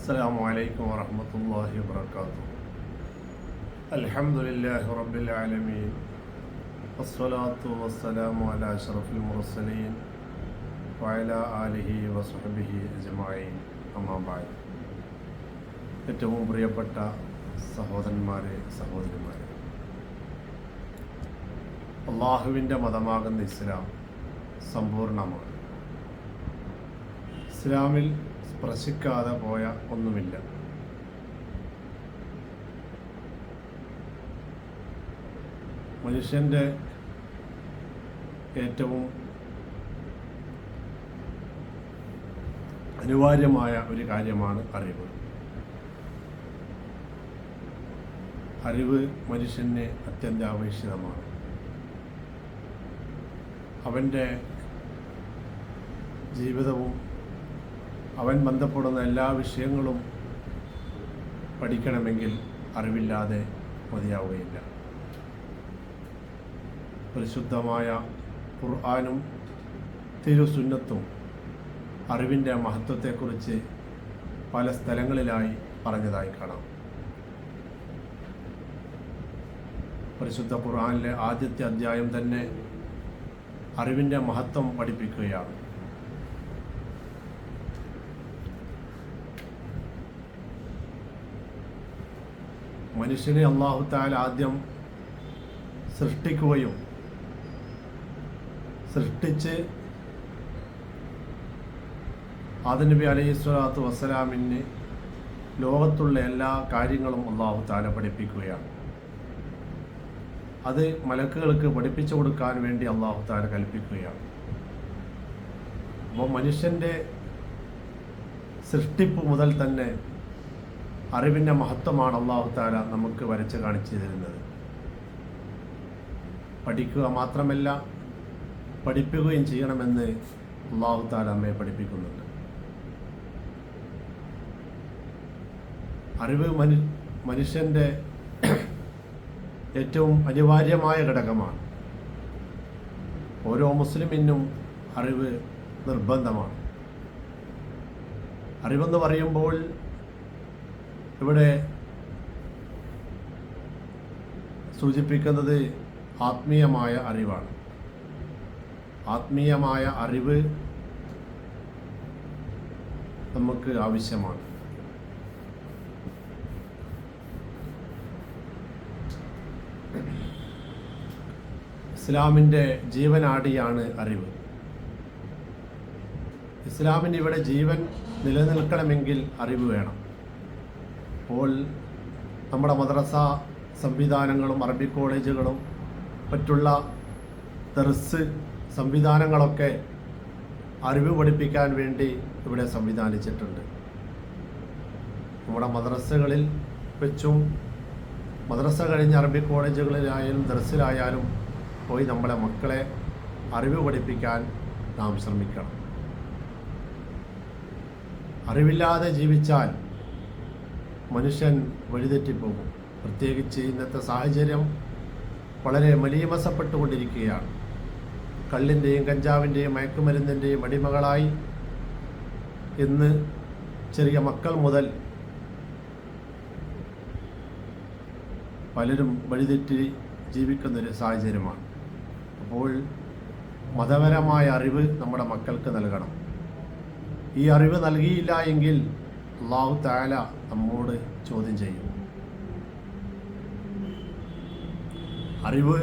السلام عليكم ورحمة الله وبركاته الحمد لله رب العالمين والصلاة والسلام على أشرف المرسلين وعلى آله وصحبه أجمعين أما بعد ഏറ്റവും പ്രിയപ്പെട്ട സഹോദരന്മാരെ സഹോദരിമാരെ അള്ളാഹുവിൻ്റെ മതമാകുന്ന ഇസ്ലാം സമ്പൂർണ്ണമാണ് ഇസ്ലാമിൽ സ്പർശിക്കാതെ പോയ ഒന്നുമില്ല. മനുഷ്യന്റെ ഏറ്റവും അനിവാര്യമായ ഒരു കാര്യമാണ് അറിവ്. അറിവ് മനുഷ്യന് അത്യന്താപേക്ഷിതമാണ്. അവന്റെ ജീവിതവും അവൻ ബന്ധപ്പെടുന്ന എല്ലാ വിഷയങ്ങളും പഠിക്കണമെങ്കിൽ അറിവില്ലാതെ മതിയാവുകയില്ല. പരിശുദ്ധമായ ഖുർആാനും തിരുസുന്നത്തും അറിവിന്റെ മഹത്വത്തെക്കുറിച്ച് പല സ്ഥലങ്ങളിലായി പറഞ്ഞതായി കാണാം. പരിശുദ്ധ ഖുർആാനിലെ ആദ്യത്തെ അധ്യായം തന്നെ അറിവിന്റെ മഹത്വം പഠിപ്പിക്കുകയാണ്. മനുഷ്യനെ അള്ളാഹു താൽ ആദ്യം സൃഷ്ടിക്കുകയും സൃഷ്ടിച്ച് ആദനബി അലൈഹി സ്വലാത്തു വസ്സലാമിന് ലോകത്തുള്ള എല്ലാ കാര്യങ്ങളും അള്ളാഹു താല പഠിപ്പിക്കുകയാണ്. അത് മലക്കുകൾക്ക് പഠിപ്പിച്ചു കൊടുക്കാൻ വേണ്ടി അള്ളാഹു താല കൽപ്പിക്കുകയാണ്. അപ്പോൾ മനുഷ്യന്റെ സൃഷ്ടിപ്പ് മുതൽ തന്നെ അറിവിന്റെ മഹത്വമാണ് അള്ളാഹു താല നമുക്ക് വരച്ച് കാണിച്ചു തരുന്നത്. പഠിക്കുക മാത്രമല്ല പഠിപ്പിക്കുകയും ചെയ്യണമെന്ന് അള്ളാഹു താല അമ്മയെ പഠിപ്പിക്കുന്നുണ്ട്. അറിവ് മനു മനുഷ്യന്റെ ഏറ്റവും അനിവാര്യമായ ഘടകമാണ്. ഓരോ മുസ്ലിമിനും അറിവ് നിർബന്ധമാണ്. അറിവെന്ന് പറയുമ്പോൾ ഇവിടെ സൂചിപ്പിക്കുന്നത് ആത്മീയമായ അറിവാണ്. ആത്മീയമായ അറിവ് നമുക്ക് ആവശ്യമാണ്. ഇസ്ലാമിന്റെ ജീവനാടിയാണ് അറിവ്. ഇസ്ലാമിന്റെ ഇവിടെ ജീവൻ നിലനിൽക്കണമെങ്കിൽ അറിവ് വേണം. അപ്പോൾ നമ്മുടെ മദ്രസ സംവിധാനങ്ങളും അറബി കോളേജുകളും മറ്റുള്ള ദർസ് സംവിധാനങ്ങളൊക്കെ അറിവ് പഠിപ്പിക്കാൻ വേണ്ടി ഇവിടെ സംവിധാനിച്ചിട്ടുണ്ട്. നമ്മുടെ മദ്രസകളിൽ വെച്ചും മദ്രസ കഴിഞ്ഞ് അറബി കോളേജുകളിലായാലും ദർസിലായാലും പോയി നമ്മുടെ മക്കളെ അറിവ് പഠിപ്പിക്കാൻ നാം ശ്രമിക്കണം. അറിവില്ലാതെ ജീവിച്ചാൽ മനുഷ്യൻ വഴിതെറ്റിപ്പോകും. പ്രത്യേകിച്ച് ഇന്നത്തെ സാഹചര്യം വളരെ മലീമസപ്പെട്ടുകൊണ്ടിരിക്കുകയാണ്. കള്ളിന്റെയും കഞ്ചാവിന്റെയും മയക്കുമരുന്നിന്റെയും അടിമകളായി ഇന്ന് ചെറിയ മക്കൾ മുതൽ പലരും വഴിതെറ്റി ജീവിക്കുന്നൊരു സാഹചര്യമാണ്. അപ്പോൾ മതപരമായ അറിവ് നമ്മുടെ മക്കൾക്ക് നൽകണം. ഈ അറിവ് നൽകിയില്ല എങ്കിൽ അള്ളാഹു താല നമ്മോട് ചോദ്യം ചെയ്യും. അറിവ്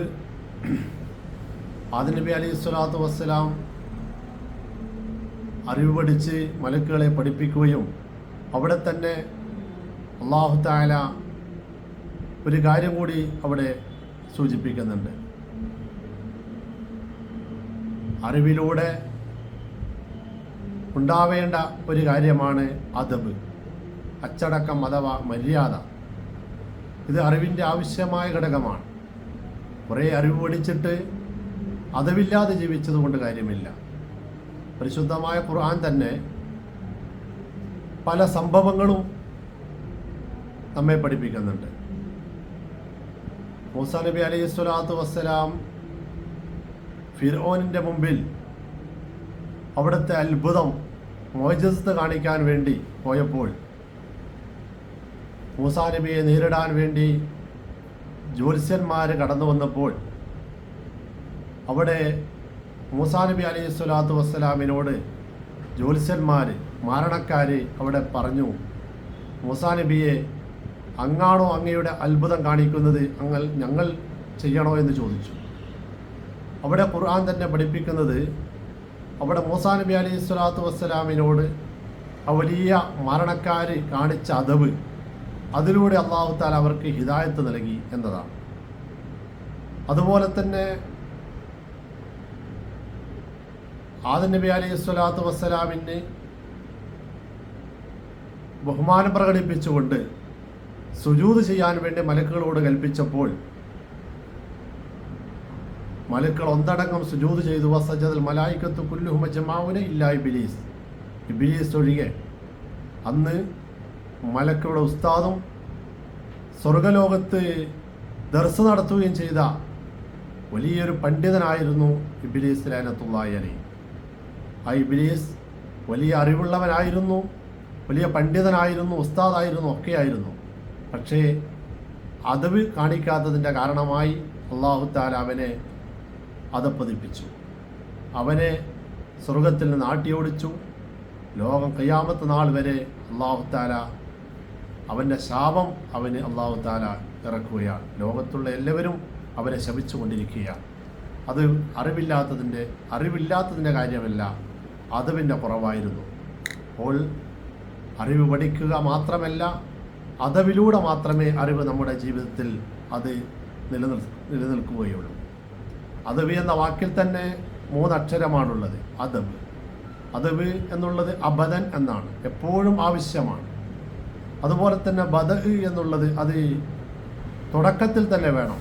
ആദിനബി അലി സ്വലാത്തു വസ്സലാം അറിവ് പഠിച്ച് മലക്കുകളെ പഠിപ്പിക്കുകയും അവിടെ തന്നെ അള്ളാഹു താല ഒരു കാര്യം കൂടി അവിടെ സൂചിപ്പിക്കുന്നുണ്ട്. അറിവിലൂടെ ഉണ്ടാവേണ്ട ഒരു കാര്യമാണ് അതബ് അച്ചടക്കം അഥവാ മര്യാദ. ഇത് അറിവിന്റെ ആവശ്യമായ ഘടകമാണ്. കുറേ അറിവ് പഠിച്ചിട്ട് അതവില്ലാതെ ജീവിച്ചത് കൊണ്ട് കാര്യമില്ല. പരിശുദ്ധമായ ഖുർആൻ തന്നെ പല സംഭവങ്ങളും നമ്മെ പഠിപ്പിക്കുന്നുണ്ട്. മൂസ നബി അലൈഹി സ്വലാത്തു വസ്സലാം ഫിറോനിന്റെ മുമ്പിൽ അവിടുത്തെ അത്ഭുതം മോജസ് കാണിക്കാൻ വേണ്ടി പോയപ്പോൾ മൂസാ നബിയെ നേരിടാൻ വേണ്ടി ജ്യോത്സ്യന്മാർ കടന്നു വന്നപ്പോൾ അവിടെ മൂസാ നബി അലൈഹി സ്വലാത്തു വസ്സലാമിനോട് ജ്യോത്സ്യന്മാർ മാരണക്കാർ അവിടെ പറഞ്ഞു മൂസാ നബിയെ അങ്ങാണോ അങ്ങയുടെ അത്ഭുതം കാണിക്കുന്നത്? അങ്ങൽ ഞങ്ങൾ ചെയ്യണോ എന്ന് ചോദിച്ചു. അവിടെ ഖുർആൻ തന്നെ പഠിപ്പിക്കുന്നത് അവിടെ മൂസാ നബി അലൈഹി സ്വലാത്തു വസ്സലാമിനോട് വലിയ മരണക്കാർ കാണിച്ച അതവ് അതിലൂടെ അള്ളാഹുത്താൽ അവർക്ക് ഹിതായത്ത് നൽകി എന്നതാണ്. അതുപോലെ തന്നെ ആദം നബി അലൈഹി സ്വലാത്തു വസ്സലാമിന് ബഹുമാനം പ്രകടിപ്പിച്ചുകൊണ്ട് സുജൂത് ചെയ്യാൻ വേണ്ടി മലക്കുകളോട് കൽപ്പിച്ചപ്പോൾ മലക്കൾ ഒന്നടങ്കം സുജൂത് ചെയ്തു. വസജതൽ മലായിക്കത്ത് കുല്ലുഹുമ ജമാവുന ഇല്ല ഇബിലീസ്. ഇബിലീസ് ഒഴികെ അന്ന് മലക്കളുടെ ഉസ്താദും സ്വർഗലോകത്ത് ദർസ് നടത്തുകയും ചെയ്ത വലിയൊരു പണ്ഡിതനായിരുന്നു ഇബിലീസ് ലാനത്തുള്ളായി അലി. ആ ഇബിലീസ് വലിയ അറിവുള്ളവനായിരുന്നു വലിയ പണ്ഡിതനായിരുന്നു ഉസ്താദായിരുന്നു ഒക്കെയായിരുന്നു. പക്ഷേ അതവ് കാണിക്കാത്തതിന്റെ കാരണമായി അള്ളാഹു താല അവനെ അതപ്പതിപ്പിച്ചു. അവനെ സ്വർഗത്തിൽ നിന്ന് ആട്ടിയോടിച്ചു. ലോകം കയ്യാമത്ത നാൾ വരെ അള്ളാഹു താല അവന്റെ ശാപം അവന് അള്ളാഹു താല ഇറക്കുകയാണ്. ലോകത്തുള്ള എല്ലാവരും അവരെ ശപിച്ചു കൊണ്ടിരിക്കുകയാണ്. അത് അറിവില്ലാത്തതിന്റെ അറിവില്ലാത്തതിന്റെ കാര്യമല്ല അതവിന്റെ കുറവായിരുന്നു. അപ്പോൾ അറിവ് പഠിക്കുക മാത്രമല്ല അതവിലൂടെ മാത്രമേ അറിവ് നമ്മുടെ ജീവിതത്തിൽ അത് നിലനിൽ നിലനിൽക്കുകയുള്ളൂ. അതവ് എന്ന വാക്കിൽ തന്നെ മൂന്നക്ഷരമാണുള്ളത്. അതവ്. അതവ് എന്നുള്ളത് അബദൻ എന്നാണ്. എപ്പോഴും ആവശ്യമാണ്. അതുപോലെ തന്നെ ബദഹ് എന്നുള്ളത് അത് തുടക്കത്തിൽ തന്നെ വേണം.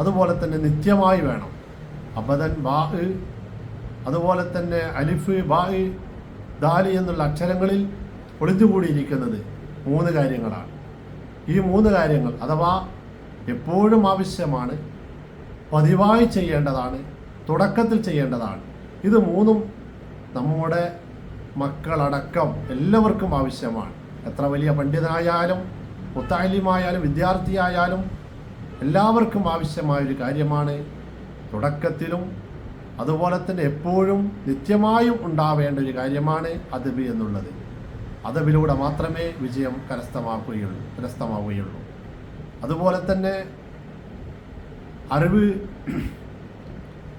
അതുപോലെ തന്നെ നിത്യമായി വേണം. അബദൻ ബാ അതുപോലെ തന്നെ അലിഫ് ബാ ദാലി എന്നുള്ള അക്ഷരങ്ങളിൽ ഒളിഞ്ഞുകൂടിയിരിക്കുന്നത് മൂന്ന് കാര്യങ്ങളാണ്. ഈ മൂന്ന് കാര്യങ്ങൾ അഥവാ എപ്പോഴും ആവശ്യമാണ് പതിവായി ചെയ്യേണ്ടതാണ് തുടക്കത്തിൽ ചെയ്യേണ്ടതാണ്. ഇത് മൂന്നും നമ്മുടെ മക്കളടക്കം എല്ലാവർക്കും ആവശ്യമാണ്. എത്ര വലിയ പണ്ഡിതനായാലും മുത്താലിമായാലും വിദ്യാർത്ഥിയായാലും എല്ലാവർക്കും ആവശ്യമായ ഒരു കാര്യമാണ് തുടക്കത്തിലും അതുപോലെ തന്നെ എപ്പോഴും നിത്യമായും ഉണ്ടാവേണ്ട ഒരു കാര്യമാണ് അതബ് എന്നുള്ളത്. അദബിലൂടെ മാത്രമേ വിജയം കരസ്ഥമാക്കുകയുള്ളൂ കരസ്ഥമാവുകയുള്ളൂ. അതുപോലെ തന്നെ അറിവ്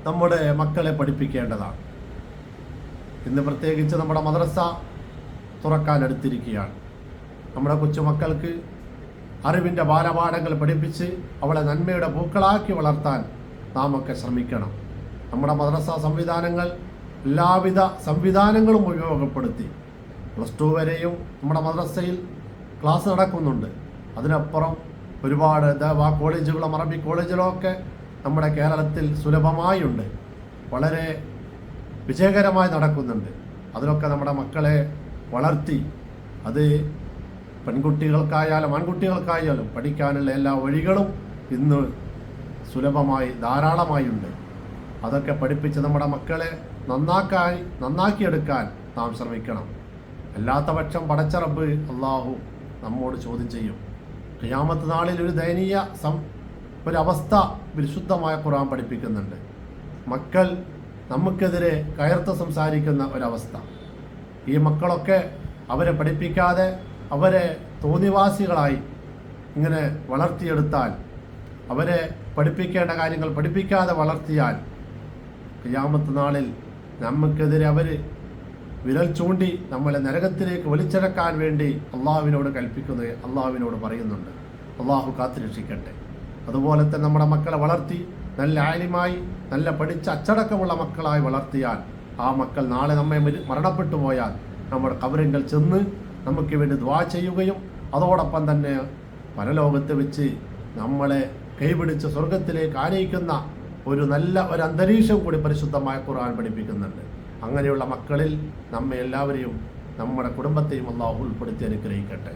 നമ്മുടെ മക്കളെ പഠിപ്പിക്കേണ്ടതാണ്. ഇന്ന് പ്രത്യേകിച്ച് നമ്മുടെ മദ്രസ തുറക്കാൻ അടുത്തിരിക്കുകയാണ് നമ്മുടെ കൊച്ചുമക്കൾക്ക് അറിവിന്റെ ബാലപാഠങ്ങൾ പഠിപ്പിച്ച് അവളെ നന്മയുടെ പൂക്കളാക്കി വളർത്താൻ നാം ഒക്കെ ശ്രമിക്കണം. നമ്മുടെ മദ്രസ സംവിധാനങ്ങൾ എല്ലാവിധ സംവിധാനങ്ങളും ഉപയോഗപ്പെടുത്തി. പ്ലസ് ടു വരെയും നമ്മുടെ മദ്രസയിൽ ക്ലാസ് നടക്കുന്നുണ്ട്. അതിനപ്പുറം ഒരുപാട് ദേവാ കോളേജുകളും അറബി കോളേജുകളൊക്കെ നമ്മുടെ കേരളത്തിൽ സുലഭമായുണ്ട്. വളരെ വിജയകരമായി നടക്കുന്നുണ്ട്. അതിനൊക്കെ നമ്മുടെ മക്കളെ വളർത്തി അത് പെൺകുട്ടികൾക്കായാലും ആൺകുട്ടികൾക്കായാലും പഠിക്കാനുള്ള എല്ലാ വഴികളും ഇന്ന് സുലഭമായി ധാരാളമായുണ്ട്. അതൊക്കെ പഠിപ്പിച്ച് നമ്മുടെ മക്കളെ നന്നാക്കായി നന്നാക്കിയെടുക്കാൻ നാം ശ്രമിക്കണം. അല്ലാത്ത പക്ഷം പടച്ചറബ് അള്ളാഹു നമ്മോട് ചോദ്യം ചെയ്യും. ഖിയാമത്ത് നാളിൽ ഒരു ദയനീയ സം ഒരവസ്ഥ വിശുദ്ധമായ ഖുർആൻ പഠിപ്പിക്കുന്നുണ്ട്. മക്കൾ നമുക്കെതിരെ കയർത്ത് സംസാരിക്കുന്ന ഒരവസ്ഥ. ഈ മക്കളൊക്കെ അവരെ പഠിപ്പിക്കാതെ അവരെ തോന്നിവാസികളായി ഇങ്ങനെ വളർത്തിയെടുത്താൽ അവരെ പഠിപ്പിക്കേണ്ട കാര്യങ്ങൾ പഠിപ്പിക്കാതെ വളർത്തിയാൽ കയ്യാമത്ത് നാളിൽ നമുക്കെതിരെ അവർ വിരൽ ചൂണ്ടി നമ്മളെ നരകത്തിലേക്ക് വലിച്ചിറക്കാൻ വേണ്ടി അള്ളാഹുവിനോട് കൽപ്പിക്കുന്നത് അള്ളാഹുവിനോട് പറയുന്നുണ്ട്. അള്ളാഹു കാത്തുരക്ഷിക്കട്ടെ അതുപോലെ തന്നെ നമ്മുടെ മക്കളെ വളർത്തി നല്ല ആലിമായി നല്ല പഠിച്ച അച്ചടക്കമുള്ള മക്കളായി വളർത്തിയാൽ ആ മക്കൾ നാളെ നമ്മെ മരി- മരണപ്പെട്ടു പോയാൽ നമ്മുടെ കബറിങ്കൽ ചെന്ന് നമുക്ക് വേണ്ടി ദ്വാ ചെയ്യുകയും അതോടൊപ്പം തന്നെ പരലോകത്ത് വെച്ച് നമ്മളെ കൈപിടിച്ച് സ്വർഗത്തിലേക്ക് ആനയിക്കുന്ന ഒരു നല്ല ഒരു അന്തരീക്ഷം കൂടി പരിശുദ്ധമായ ഖുർആൻ പഠിപ്പിക്കുന്നുണ്ട്. അങ്ങനെയുള്ള മക്കളിൽ നമ്മെ എല്ലാവരെയും നമ്മുടെ കുടുംബത്തെയും അള്ളാഹു ഉൾപ്പെടുത്തി അനുഗ്രഹിക്കട്ടെ.